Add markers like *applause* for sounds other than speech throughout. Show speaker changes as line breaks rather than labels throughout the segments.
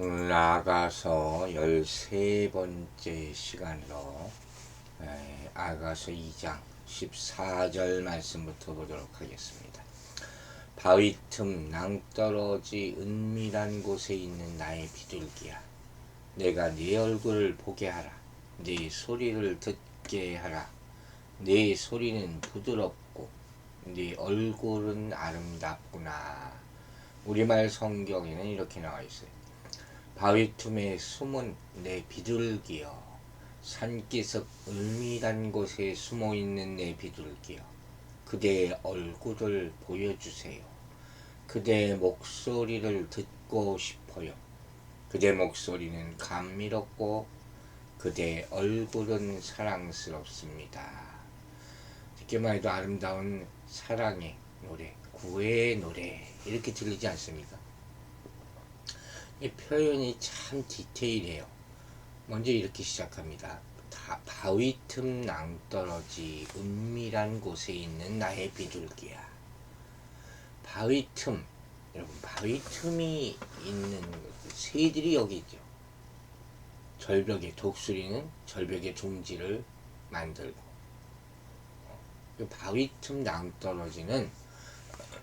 오늘 나가서 13번째 시간으로 에, 아가서 2장 14절 말씀부터 보도록 하겠습니다. 바위 틈 낭떠러지 은밀한 곳에 있는 나의 비둘기야. 내가 네 얼굴을 보게 하라. 네 소리를 듣게 하라. 네 소리는 부드럽고 네 얼굴은 아름답구나. 우리말 성경에는 이렇게 나와 있어요. 바위 틈에 숨은 내 비둘기여 산기슭 은밀한 곳에 숨어 있는 내 비둘기여 그대의 얼굴을 보여주세요. 그대의 목소리를 듣고 싶어요. 그대 목소리는 감미롭고 그대의 얼굴은 사랑스럽습니다. 듣기만 해도 아름다운 사랑의 노래, 구애의 노래 이렇게 들리지 않습니까? 이 표현이 참 디테일해요. 먼저 이렇게 시작합니다. 다 바위 틈 낭떠러지 은밀한 곳에 있는 나의 비둘기야. 바위 틈 여러분 바위 틈이 있는 새들이 여기 있죠. 절벽에 독수리는 절벽에 둥지를 만들고 이 바위 틈 낭떠러지는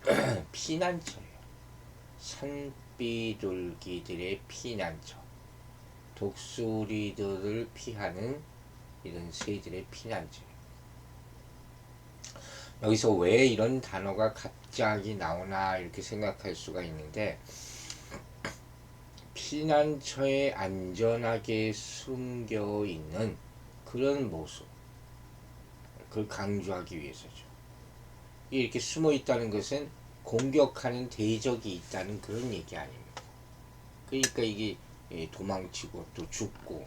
*clears throat* 피난처예요. 산 비둘기들의 피난처. 독수리들을 피하는 이런 새들의 피난처. 여기서 왜 이런 단어가 갑자기 나오나 이렇게 생각할 수가 있는데 피난처에 안전하게 숨겨 있는 그런 모습 그걸 강조하기 위해서죠. 이렇게 숨어 있다는 것은 공격하는 대적이 있다는 그런 얘기 아닙니다. 그러니까 이게 예, 도망치고 또 죽고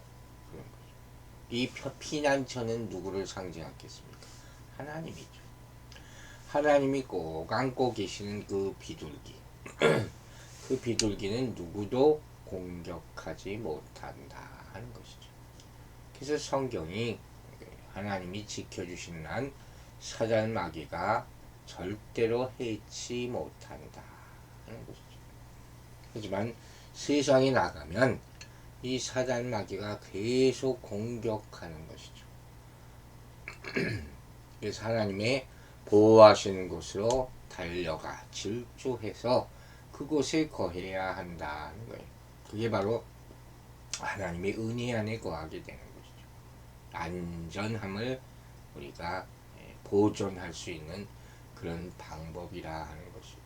그런 거죠. 이 피난처는 누구를 상징하겠습니까? 하나님이죠. 하나님이 꼭 안고 계시는 그 비둘기. *clears throat* 그 비둘기는 누구도 공격하지 못한다 하는 것이죠. 그래서 성경이 하나님이 지켜주시는 한 사단 마귀가 절대로 해치 못한다. 하지만 세상에 나가면 이 사단 마귀가 계속 공격하는 것이죠. *clears throat* 그래서 하나님의 보호하시는 곳으로 달려가 질주해서 그곳에 거해야 한다는 거예요. 그게 바로 하나님의 은혜 안에 거하게 되는 것이죠. 안전함을 우리가 보존할 수 있는 그런 방법이라 하는 것이죠.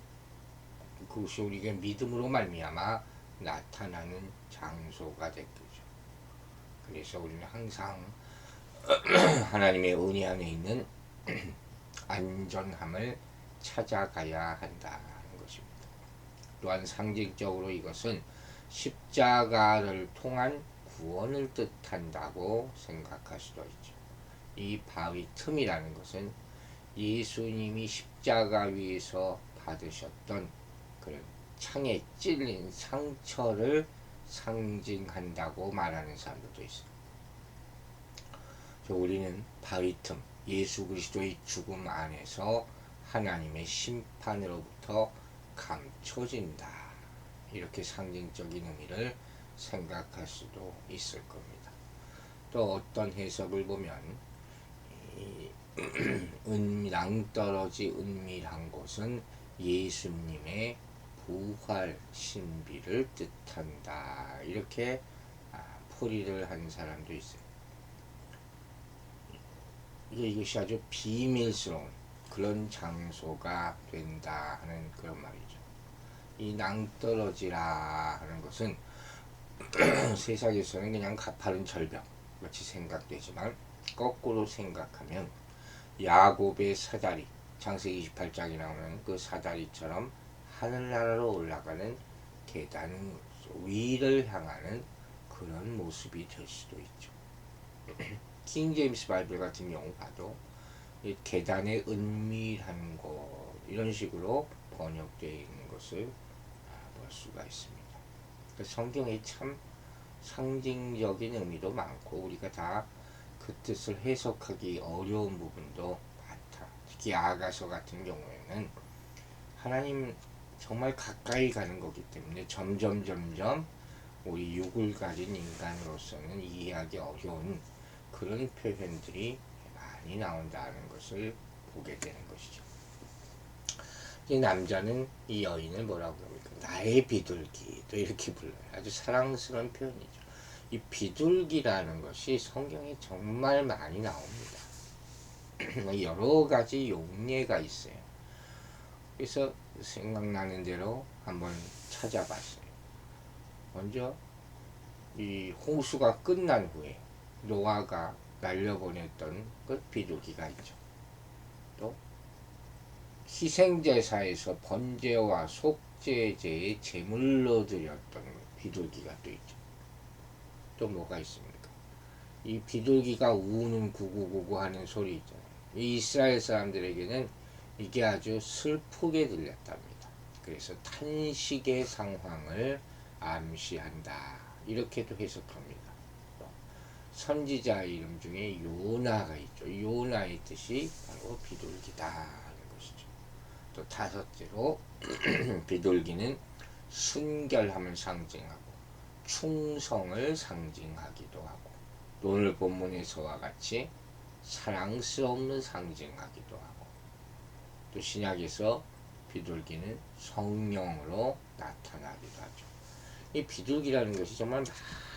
그것이 우리가 믿음으로 말미암아 나타나는 장소가 됐겠죠. 그래서 우리는 항상 *clears throat* 하나님의 은혜 안에 있는 *clears throat* 안전함을 찾아가야 한다는 것입니다. 또한 상징적으로 이것은 십자가를 통한 구원을 뜻한다고 생각할 수도 있죠. 이 바위 틈이라는 것은 예수님이 십자가 위에서 받으셨던 그런 창에 찔린 상처를 상징한다고 말하는 사람들도 있어요. 우리는 바위 틈, 예수 그리스도의 죽음 안에서 하나님의 심판으로부터 감춰진다. 이렇게 상징적인 의미를 생각할 수도 있을 겁니다. 또 어떤 해석을 보면 *clears throat* 은 낭떠러지 은밀한 곳은 예수님의 부활 신비를 뜻한다. 이렇게 아, 풀이를 한 사람도 있어요. 이것이 아주 비밀스러운 그런 장소가 된다 하는 그런 말이죠. 이 낭떠러지라 하는 것은 *clears throat* 세상에서는 그냥 가파른 절벽 같이 생각되지만 거꾸로 생각하면 야곱의 사다리 창세기 28장에 나오는 그 사다리처럼 하늘나라로 올라가는 계단 위를 향하는 그런 모습이 될 수도 있죠. 킹 제임스 바이블 같은 경우 봐도 이 계단의 은밀한 곳 이런 식으로 번역되어 있는 것을 볼 수가 있습니다. 성경에 참 상징적인 의미도 많고 우리가 다 그 뜻을 해석하기 어려운 부분도 많다. 특히 아가서 같은 경우에는 하나님 정말 가까이 가는 거기 때문에 점점 점점 우리 육을 가진 인간으로서는 이해하기 어려운 그런 표현들이 많이 나온다는 것을 보게 되는 것이죠. 이 남자는 이 여인을 뭐라고 합니까? 나의 비둘기 또 이렇게 불러요. 아주 사랑스러운 표현이죠. 이 비둘기라는 것이 성경에 정말 많이 나옵니다. *clears throat* 여러 가지 용례가 있어요. 그래서 생각나는 대로 한번 찾아봤어요. 먼저 이 홍수가 끝난 후에 노아가 날려보냈던 그 비둘기가 있죠. 또 희생제사에서 번제와 속죄제에 제물로 드렸던 비둘기가 또 있죠. 또 뭐가 있습니까? 이 비둘기가 우는 구구구구 하는 소리 있잖아요. 이 이스라엘 사람들에게는 이게 아주 슬프게 들렸답니다. 그래서 탄식의 상황을 암시한다. 이렇게도 해석합니다. 선지자 이름 중에 요나가 있죠. 요나의 뜻이 바로 비둘기다 하는 것이죠. 또 다섯째로 *clears throat* 비둘기는 순결함을 상징하고 충성을 상징하기도 하고 오늘 본문에서와 같이 사랑스러움을 상징하기도 하고 또 신약에서 비둘기는 성령으로 나타나기도 하죠. 이 비둘기라는 것이 정말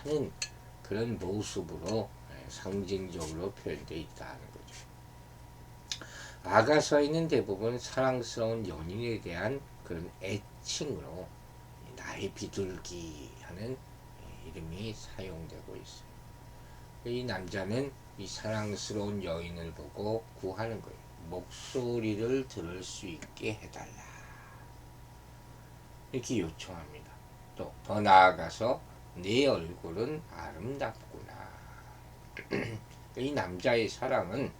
많은 그런 모습으로 예, 상징적으로 표현되어 있다는 거죠. 아가서에는 대부분 사랑스러운 연인에 대한 그런 애칭으로 나의 비둘기 하는 이름이 사용되고 있어요. 이 남자는 이 사랑스러운 여인을 보고 구하는 거예요. 목소리를 들을 수 있게 해달라. 이렇게 요청합니다. 또 더 나아가서 네 얼굴은 아름답구나. *clears throat* 이 남자의 사랑은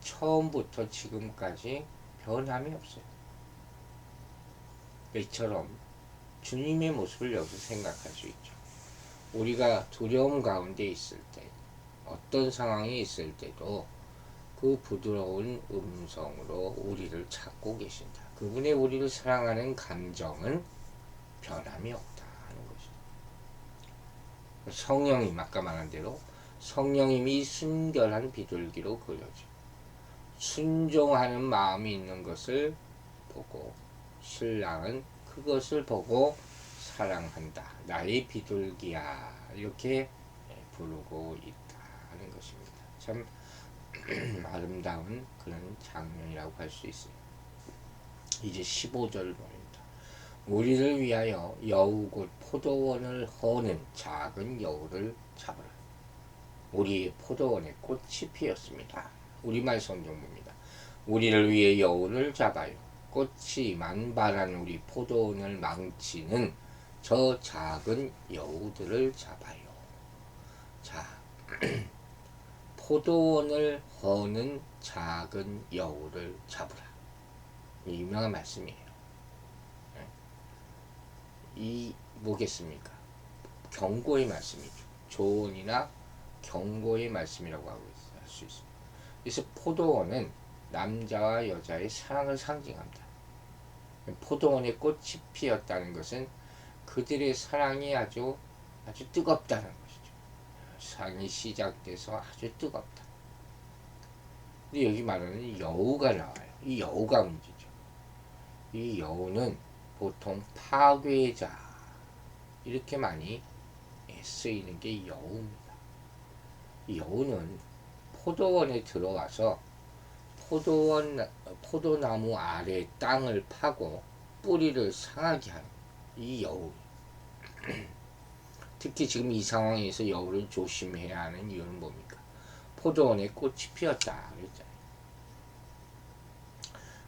처음부터 지금까지 변함이 없어요. 이처럼 주님의 모습을 여기서 생각할 수 있죠. 우리가 두려움 가운데 있을 때, 어떤 상황이 있을 때도 그 부드러운 음성으로 우리를 찾고 계신다. 그분의 우리를 사랑하는 감정은 변함이 없다 하는 것이죠. 성령님 아까 말한 대로 성령님이 순결한 비둘기로 그려져 순종하는 마음이 있는 것을 보고 신랑은 그것을 보고 사랑한다. 나의 비둘기야. 이렇게 부르고 있다 하는 것입니다. 참 *clears throat* 아름다운 그런 장면이라고 할 수 있어요. 이제 15절 보입니다. 우리를 위하여 여우 곧 포도원을 허는 작은 여우를 잡으라. 우리 포도원에 꽃이 피었습니다. 우리말 성경입니다. 우리를 위해 여우를 잡아요. 꽃이 만발한 우리 포도원을 망치는 저 작은 여우들을 잡아요. 자, *clears throat* 포도원을 허는 작은 여우를 잡으라. 유명한 말씀이에요. 네. 이 뭐겠습니까? 경고의 말씀이죠. 조언이나 경고의 말씀이라고 하고 할 수 있습니다. 그래서 포도원은 남자와 여자의 사랑을 상징합니다. 포도원에 꽃이 피었다는 것은 그들의 사랑이 아주 아주 뜨겁다는 것이죠. 사랑이 시작돼서 아주 뜨겁다. 근데 여기 말하는 여우가 나와요. 이 여우가 문제죠. 이 여우는 보통 파괴자 이렇게 많이 쓰이는 게 여우입니다. 이 여우는 포도원에 들어와서 포도원 포도나무 아래 땅을 파고 뿌리를 상하게 하는 이 여우. *clears throat* 특히 지금 이 상황에서 여우를 조심해야 하는 이유는 뭡니까? 포도원에 꽃이 피었다 그랬잖아요.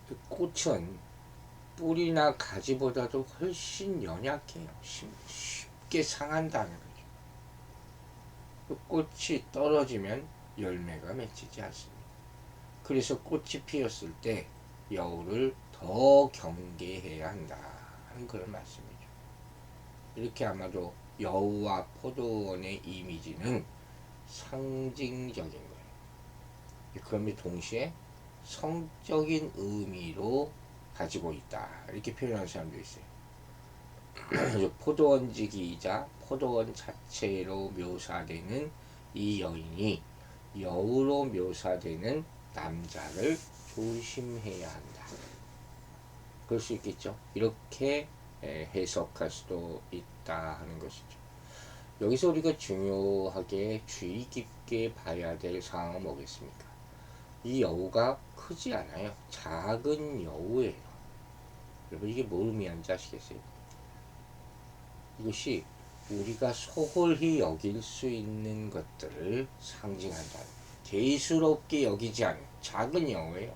그 꽃은 뿌리나 가지보다도 훨씬 연약해요. 쉽게 상한다는 거죠. 그 꽃이 떨어지면 열매가 맺히지 않습니다. 그래서 꽃이 피었을 때 여우를 더 경계해야 한다 하는 그런 말씀이죠. 이렇게 아마도 여우와 포도원의 이미지는 상징적인 거예요. 그럼에 동시에 성적인 의미로 가지고 있다. 이렇게 표현하는 사람도 있어요. *clears throat* 포도원지기이자 포도원 자체로 묘사되는 이 여인이 여우로 묘사되는 남자를 조심해야 한다. 그럴 수 있겠죠. 이렇게 에, 해석할 수도 있다 하는 것이죠. 여기서 우리가 중요하게 주의 깊게 봐야 될 사항은 뭐겠습니까? 이 여우가 크지 않아요. 작은 여우예요. 여러분 이게 뭘 의미하는지 아시겠어요? 이것이 우리가 소홀히 여길 수 있는 것들을 상징한다. 대수롭게 여기지 않은 작은 여우예요.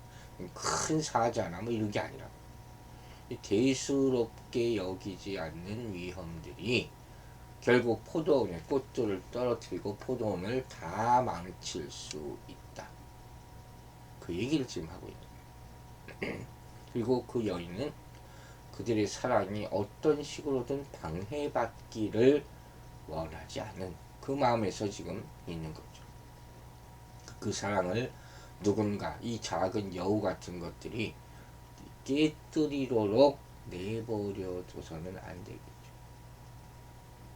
큰 사자나 뭐 이런 게 아니라 이 대수롭게 여기지 않는 위험들이 결국 포도원의 꽃들을 떨어뜨리고 포도원을 다 망칠 수 있다. 그 얘기를 지금 하고 있는. *clears throat* 그리고 그 여인은 그들의 사랑이 어떤 식으로든 방해받기를 원하지 않은 그 마음에서 지금 있는 거죠. 그 사랑을 누군가 이 작은 여우 같은 것들이 깨뜨리도록 내버려둬서는 안 되겠죠.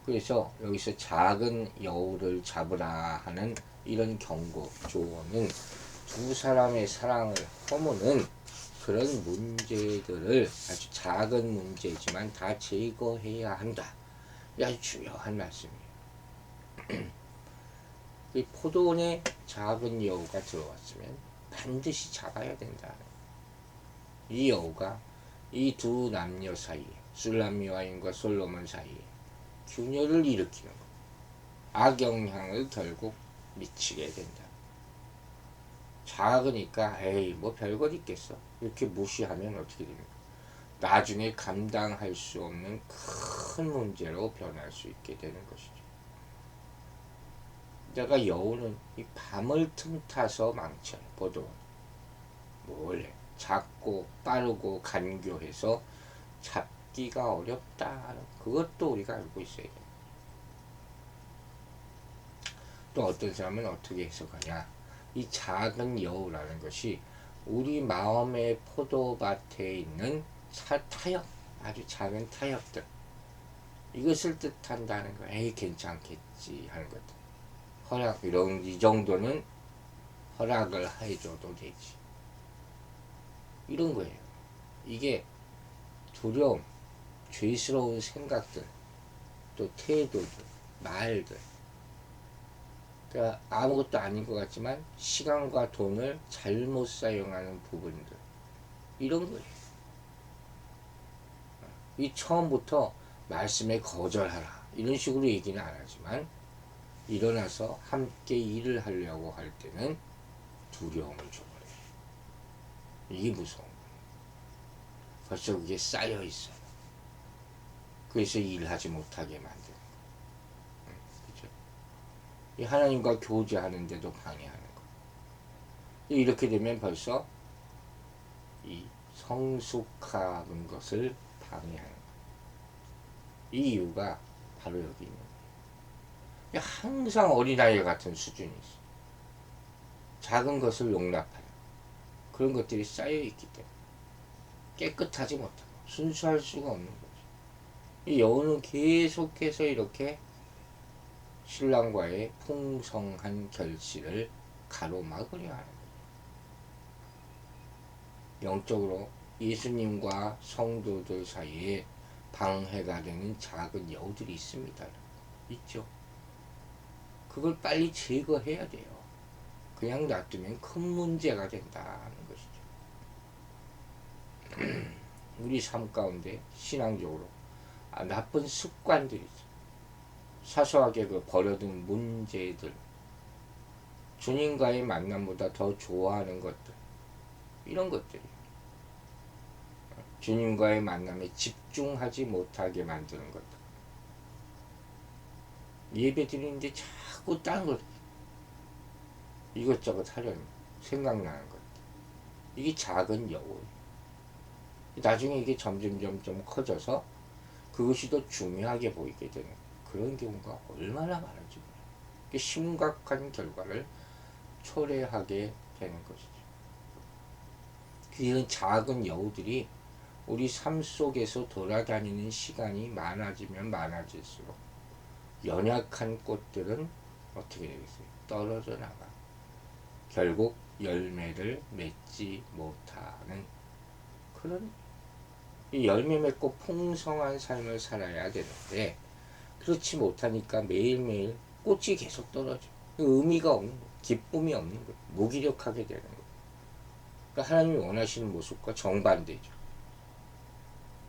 그래서 여기서 작은 여우를 잡으라 하는 이런 경고, 조언은 두 사람의 사랑을 허무는 그런 문제들을 아주 작은 문제지만 다 제거해야 한다. 이 아주 중요한 말씀이에요. *clears throat* 이 포도원에 작은 여우가 들어왔으면 반드시 잡아야 된다. 이 여우가 이 두 남녀 사이에 술람미 와인과 솔로몬 사이에 균열을 일으키는 것, 악영향을 결국 미치게 된다. 작으니까 에이 뭐 별것 있겠어 이렇게 무시하면 어떻게 됩니까? 나중에 감당할 수 없는 큰 문제로 변할 수 있게 되는 것이죠. 내가 여우는 이 밤을 틈타서 망쳐요. 보도 몰래 작고 빠르고 간교해서 잡기가 어렵다. 그것도 우리가 알고 있어야 돼요. 또 어떤 사람은 어떻게 해석하냐? 이 작은 여우라는 것이 우리 마음의 포도밭에 있는 사, 타협, 아주 작은 타협들. 이것을 뜻한다는 거. 에이, 괜찮겠지 하는 것들. 허락, 이런, 이 정도는 허락을 해줘도 되지. 이런 거예요. 이게 두려움, 죄스러운 생각들, 또 태도들, 말들. 그러니까 아무것도 아닌 것 같지만 시간과 돈을 잘못 사용하는 부분들. 이런 거예요. 이 처음부터 말씀에 거절하라. 이런 식으로 얘기는 안 하지만 일어나서 함께 일을 하려고 할 때는 두려움을 줘버려요. 이게 거예요. 벌써 그게 쌓여 있어요. 그래서 일하지 못하게 만드는 거예요. 그죠? 이 하나님과 교제하는데도 방해하는 거예요. 이렇게 되면 벌써 이 성숙한 것을 방해하는 거예요. 이 이유가 바로 여기 있는 거예요. 항상 어린아이 같은 수준이 있어. 작은 것을 용납하는 그런 것들이 쌓여 있기 때문에 깨끗하지 못하고 순수할 수가 없는 거죠. 이 여우는 계속해서 이렇게 신랑과의 풍성한 결실을 가로막으려 하는 거죠. 영적으로 예수님과 성도들 사이에 방해가 되는 작은 여우들이 있습니다. 있죠. 그걸 빨리 제거해야 돼요. 그냥 놔두면 큰 문제가 것이죠. *clears throat* 우리 삶 가운데 신앙적으로 아, 나쁜 습관들이. 사소하게 그 버려둔 문제들, 주님과의 만남보다 더 좋아하는 것들, 이런 것들이 주님과의 만남에 집중하지 못하게 만드는 것들. 예배 드리는데 자꾸 다른 것, 이것저것 하려는 생각나는 것. 이게 작은 여우. 나중에 이게 점점 점점 커져서 그것이 더 중요하게 보이게 되는 그런 경우가 얼마나 많은지 몰라요. 심각한 결과를 초래하게 되는 것이죠. 이런 작은 여우들이 우리 삶 속에서 돌아다니는 시간이 많아지면 많아질수록 연약한 꽃들은 어떻게 되겠어요? 떨어져 나가. 결국 열매를 맺지 못하는 그런 이 열매 맺고 풍성한 삶을 살아야 되는데 그렇지 못하니까 매일매일 꽃이 계속 떨어져. 의미가 없는 거, 기쁨이 없는 거, 무기력하게 되는 거. 그러니까 하나님이 원하시는 모습과 정반대죠.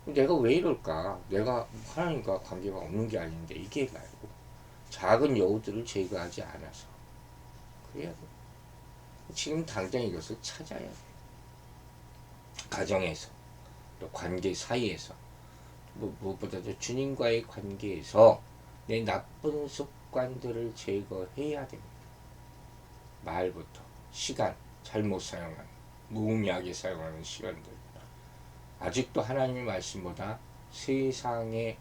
내가 왜 이럴까? 내가 하나님과 관계가 없는 게 아닌데 이게 말고 작은 여우들을 제거하지 않아서 그래야 돼. 지금 당장 이것을 찾아야 돼. 가정에서 또 관계 사이에서 뭐 무엇보다도 주님과의 관계에서 내 나쁜 습관들을 제거해야 됩니다. 말부터 시간 잘못 사용하는 무의미하게 사용하는 시간들 아직도 하나님의 말씀보다 세상의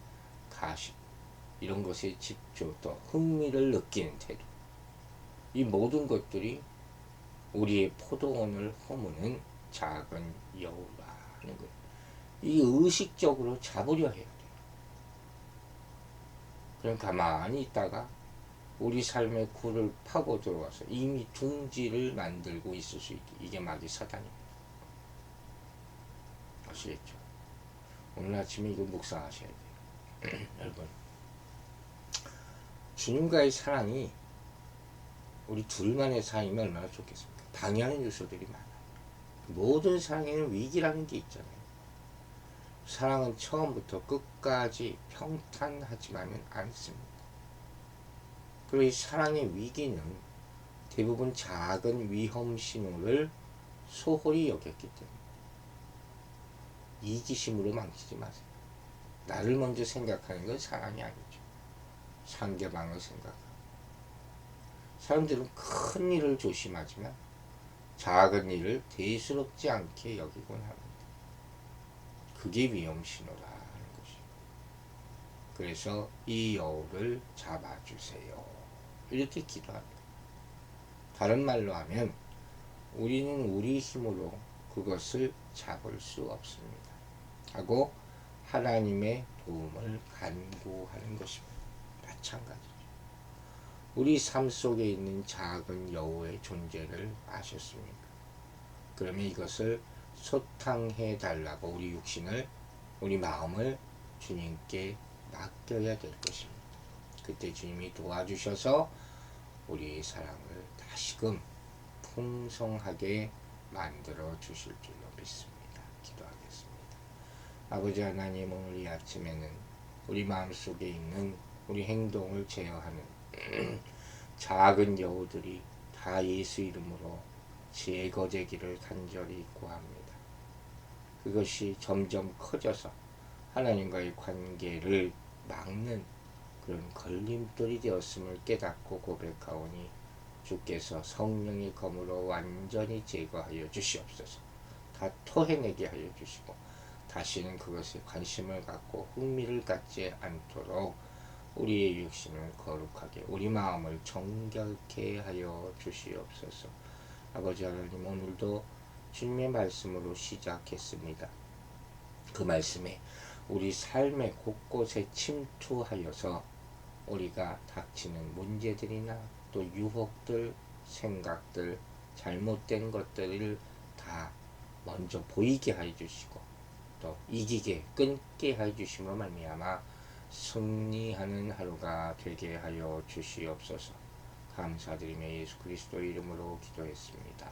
가식 이런 것에 집중 또 흥미를 느끼는 태도 이 모든 것들이 우리의 포도원을 허무는 작은 여우라는 거예요. 이 의식적으로 잡으려 해야 돼요. 그럼 가만히 있다가 우리 삶의 굴을 파고 들어와서 이미 둥지를 만들고 있을 수 있게 이게 마귀 사단입니다. 아시겠죠? 오늘 아침에 이거 묵상하셔야 돼요. *clears throat* 여러분 주님과의 사랑이 우리 둘만의 사랑이면 얼마나 좋겠습니까? 방해하는 요소들이 많아요. 모든 사랑에는 위기라는 게 있잖아요. 사랑은 처음부터 끝까지 평탄하지만은 않습니다. 그리고 이 사랑의 위기는 대부분 작은 위험 신호를 소홀히 여겼기 때문에 이기심으로 망치지 마세요. 나를 먼저 생각하는 건 사랑이 아니죠. 상대방을 생각하고. 사람들은 큰 일을 조심하지만 작은 일을 대수롭지 않게 여기곤 합니다. 그게 위험 신호라는 것이. 그래서 이 여우를 잡아주세요. 이렇게 기도합니다. 다른 말로 하면 우리는 우리 힘으로 그것을 잡을 수 없습니다. 하고 하나님의 도움을 간구하는 것입니다. 마찬가지죠. 우리 삶 속에 있는 작은 여우의 존재를 아셨습니까? 그러면 이것을 소탕해 달라고 우리 육신을 우리 마음을 주님께 맡겨야 될 것입니다. 그때 주님이 도와주셔서 우리의 사랑을 다시금 풍성하게 만들어 주실 줄로 믿습니다. 기도하겠습니다. 아버지 하나님 오늘 이 아침에는 우리 마음속에 있는 우리 행동을 제어하는 *clears throat* 작은 여우들이 다 예수 이름으로 제거되기를 간절히 구합니다. 그것이 점점 커져서 하나님과의 관계를 막는 그런 걸림돌이 되었음을 깨닫고 고백하오니 주께서 성령의 검으로 완전히 제거하여 주시옵소서. 다 토해내게 하여 주시고 다시는 그것에 관심을 갖고 흥미를 갖지 않도록 우리의 육신을 거룩하게 우리 마음을 정결케 하여 주시옵소서. 아버지 하나님 오늘도 주님의 말씀으로 시작했습니다. 그 말씀에 우리 삶의 곳곳에 침투하여서 우리가 닥치는 문제들이나 또 유혹들, 생각들, 잘못된 것들을 다 먼저 보이게 해 주시고 또 이기게 끊게 해 주심으로 말미암아 승리하는 하루가 되게 하여 주시옵소서. 감사드리며 예수 그리스도 이름으로 기도했습니다.